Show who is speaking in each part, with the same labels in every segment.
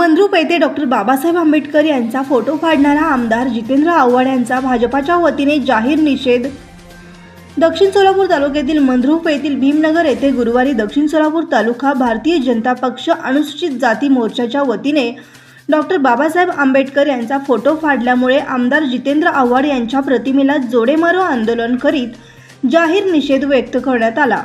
Speaker 1: येथे डॉक्टर बाबासाहेब आंबेडकर यांचा फोटो फाडणारा आमदार जितेंद्र आव्हाड यांचा भाजपाच्या वतीने जाहीर निषेध. दक्षिण सोलापूर तालुक्यातील मंद्रुप येथील भीमनगर येथे गुरुवारी दक्षिण सोलापूर तालुका भारतीय जनता पक्ष अनुसूचित जाती मोर्चाच्या वतीने डॉक्टर बाबासाहेब आंबेडकर यांचा फोटो फाडल्यामुळे आमदार जितेंद्र आव्हाड यांच्या प्रतिमेला जोडेमारो आंदोलन करीत जाहीर निषेध व्यक्त करण्यात आला.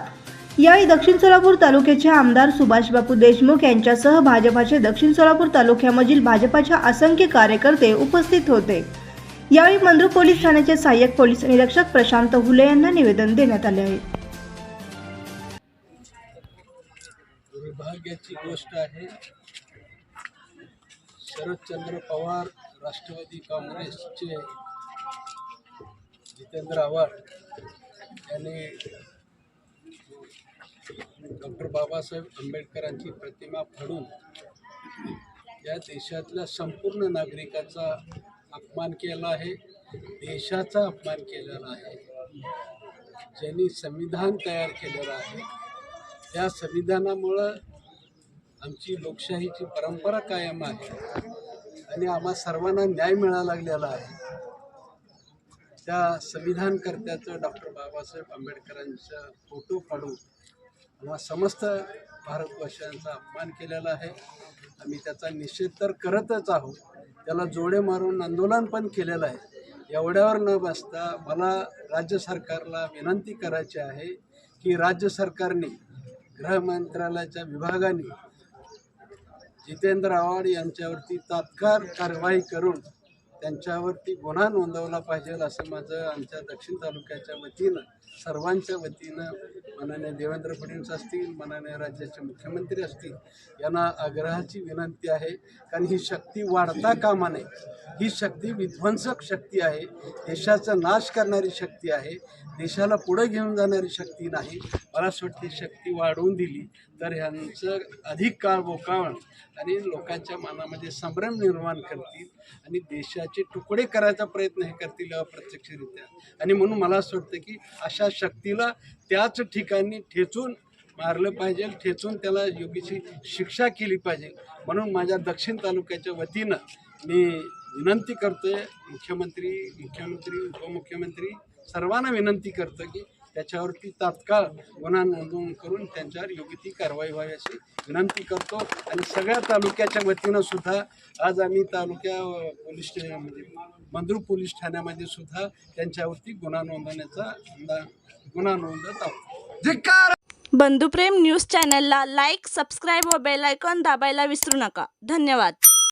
Speaker 1: यावेळी दक्षिण सोलापूर तालुक्याचे आमदार सुभाषबापू देशमुख यांच्यासह भाजपाचे दक्षिण सोलापूर तालुक्यामधील भाजपाच्या असंख्य कार्यकर्ते उपस्थित होते. यावेळी मंद्रू पोलीस ठाण्याचे सहाय्यक पोलीस निरीक्षक प्रशांत हुले यांना निवेदन देण्यात आले आहे.
Speaker 2: दुर्भाग्याची गोष्ट आहे शरदचंद्र पवार राष्ट्रवादी काँग्रेसचे जितेंद्र आव्हाड यांनी डॉक्टर बाबासाहेब आंबेडकरांची प्रतिमा फाडून या देशातल्या संपूर्ण नागरिकाचा अपमान केला आहे देशाचा अपमान केलेला आहे. ज्यांनी संविधान तयार केलेलं आहे त्या संविधानामुळं आमची लोकशाहीची परंपरा कायम आहे आणि आम्हा सर्वांना न्याय मिळायला लागलेला आहे. त्या संविधानकर्त्याचं डॉक्टर बाबासाहेब आंबेडकरांचा फोटो फाडून हा समस्त भारतवासियांचा अपमान केलेला आहे. आम्ही त्याचा निषेध तर करतच आहोत. त्याला जोडे मारून आंदोलन पण केलेलं आहे. एवढ्यावर न बसता मला राज्य सरकारला विनंती करायची आहे की राज्य सरकारने गृह मंत्रालयाच्या विभागाने जितेंद्र आव्हाड यांच्यावरती तात्काळ कारवाई करून त्यांच्यावरती गुन्हा नोंदवला पाहिजे असं माझं आमच्या दक्षिण तालुक्याच्या वतीनं सर्वांच्या वतीनं माननीय देवेंद्र फडणवीस असतील माननीय राज्याचे मुख्यमंत्री असतील यांना आग्रहाची विनंती आहे कारण ही शक्ती वाढता कामा नये. ही शक्ती विध्वंसक शक्ती आहे. देशाचा नाश करणारी शक्ती आहे. देशाला पुढे घेऊन जाणारी शक्ती नाही. मला असं वाटतं शक्ती वाढवून दिली तर ह्यांचं अधिक काळ बोकावण आणि लोकांच्या मनामध्ये संभ्रम निर्माण करतील आणि देशाचे तुकडे करायचा प्रयत्न हे करतील अप्रत्यक्षरित्या. आणि म्हणून मला असं वाटतं की अशा शक्तीला त्याच ठिकाणी ठेचून मारलं पाहिजे ठेचून त्याला योग्यची शिक्षा केली पाहिजे. म्हणून माझ्या दक्षिण तालुक्याच्या वतीनं मी विनंती करतोय मुख्यमंत्री मुख्यमंत्री उपमुख्यमंत्री सर्वांना विनंती करतो की त्याच्यावरती तात्काळ गुन्हा नोंदवून करून त्यांच्यावर योग्य ती कारवाई व्हावी अशी विनंती करतो. आणि सगळ्या तालुक्याच्या वतीनं सुद्धा आज आम्ही तालुक्या पोलीस स्टेशनमध्ये म्हणजे मंद्रू पोलीस ठाण्यामध्ये सुद्धा त्यांच्यावरती गुन्हा नोंदवण्याचा गुन्हा नोंदवत आहोत. धिक्कार!
Speaker 3: बंधुप्रेम न्यूज चॅनलला लाईक सबस्क्राईब व बेलायकॉन दाबायला विसरू नका. धन्यवाद.